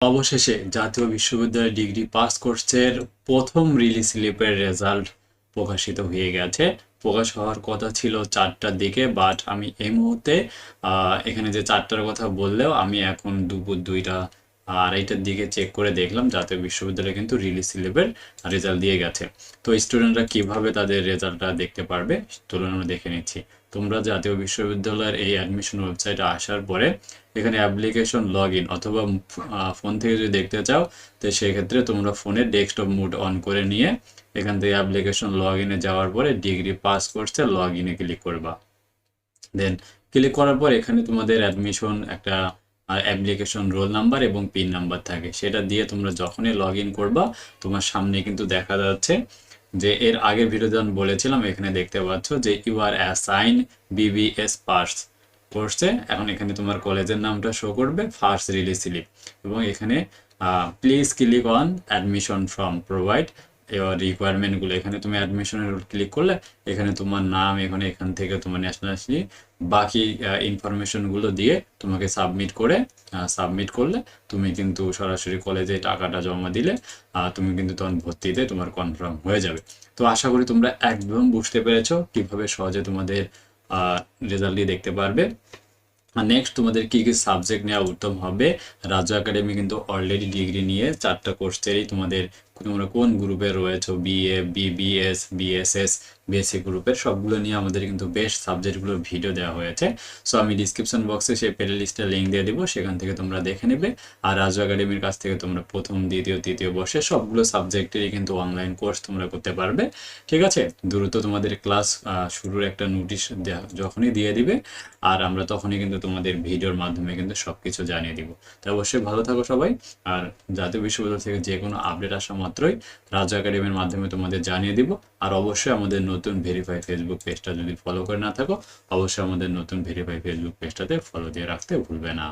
অবশেষে জাতীয় বিশ্ববিদ্যালয় ডিগ্রি পাস কোর্সের প্রথম রিলিজ স্লিপের রেজাল্ট প্রকাশিত হয়ে গেছে। প্রকাশ হওয়ার কথা ছিল চারটার দিকে বাট আমি এই মুহূর্তে এখানে যে চারটার কথা বললেও আমি এখন দুপুর দুইটা, আড়াইটার দিকে চেক করে দেখলাম, জাতীয় বিশ্ববিদ্যালয় কিন্তু রিলিজ স্লিপের রেজাল্ট দিয়ে গেছে। তো স্টুডেন্টরা কীভাবে তাদের রেজাল্টটা দেখতে পারবে? তুলনা দেখে নিচ্ছি। তোমরা জাতীয় বিশ্ববিদ্যালয়ের এই অ্যাডমিশন ওয়েবসাইটে আসার পরে এখানে অ্যাপ্লিকেশন লগ ইন অথবা ফোন থেকে যদি দেখতে চাও, তো সেক্ষেত্রে তোমরা ফোনে ডেস্কটপ মোড অন করে নিয়ে এখান থেকে অ্যাপ্লিকেশন লগ ইনে যাওয়ার পরে ডিগ্রি পাস কোর্সে লগ ইনে ক্লিক করবা। দেন ক্লিক করার পর এখানে তোমাদের অ্যাডমিশন একটা অ্যাপ্লিকেশন রোল নাম্বার এবং পিন নাম্বার থাকে। সেটা দিয়ে তোমরা যখনই লগ ইন করবা, তোমার সামনে কিন্তু দেখা যাচ্ছে যে এর আগে ভিডিও বলেছিলাম, এখানে দেখতে পাচ্ছ যে you are assign BBS pass কোর্সে এখন এখানে তোমার কলেজের নামটা শো করবে ফার্স্ট রিলিজ স্লিপ এবং এখানে please click on admission form provide এবার রিকোয়ারমেন্টগুলো এখানে তুমি অ্যাডমিশনের ক্লিক করলে, এখানে তোমার নাম, এখানে এখান থেকে তোমার ন্যাশনালিটি বাকি ইনফরমেশনগুলো দিয়ে তোমাকে সাবমিট করে সাবমিট করলে তুমি কিন্তু সরাসরি কলেজে টাকাটা জমা দিলে তুমি কিন্তু তখন ভর্তিতে তোমার কনফার্ম হয়ে যাবে। তো আশা করি তোমরা একদম বুঝতে পেরেছ কীভাবে সহজে তোমাদের রেজাল্ট দিয়ে দেখতে পারবে। নেক্সট তোমাদের কি কি সাবজেক্ট নেওয়া উত্তম হবে, রাজু একাডেমি কিন্তু অলরেডি ডিগ্রি নিয়ে চারটা কোর্সেরই তোমাদের, তোমরা কোন গ্রুপে রয়েছো? বিএ বিবিএস বিএসএস বিএসসি গ্রুপের সবগুলো নিয়ে আমাদের কিন্তু বেশ সাবজেক্টগুলোর ভিডিও দেওয়া হয়েছে। সো আমি ডিসক্রিপশন বক্সে সেই প্লে লিস্টের লিঙ্ক দিয়ে দিব, সেখান থেকে তোমরা দেখে নেবে। আর রাজু একাডেমির কাছ থেকে তোমরা প্রথম, দ্বিতীয়, তৃতীয় বর্ষে সবগুলো সাবজেক্টেরই কিন্তু অনলাইন কোর্স তোমরা করতে পারবে। ঠিক আছে? দ্রুত তোমাদের ক্লাস শুরুর একটা নোটিশ যখনই দিয়ে দিবে, আর আমরা তখনই কিন্তু তোমাদের ভিডিওর মাধ্যমে কিন্তু সবকিছু জানিয়ে দিব। তো অবশ্যই ভালো থাকো সবাই, আর জাতীয় বিশ্ববিদ্যালয় থেকে যে কোনো আপডেট আসা মাত্রই রাজু একাডেমির মাধ্যমে তোমাদের জানিয়ে দিব। আর অবশ্যই আমাদের নতুন ভেরিফাই ফেসবুক পেজটা যদি ফলো করে না থাকো, অবশ্যই আমাদের নতুন ভেরিফাই ফেসবুক পেজটাতে ফলো দিয়ে রাখতে ভুলবে না।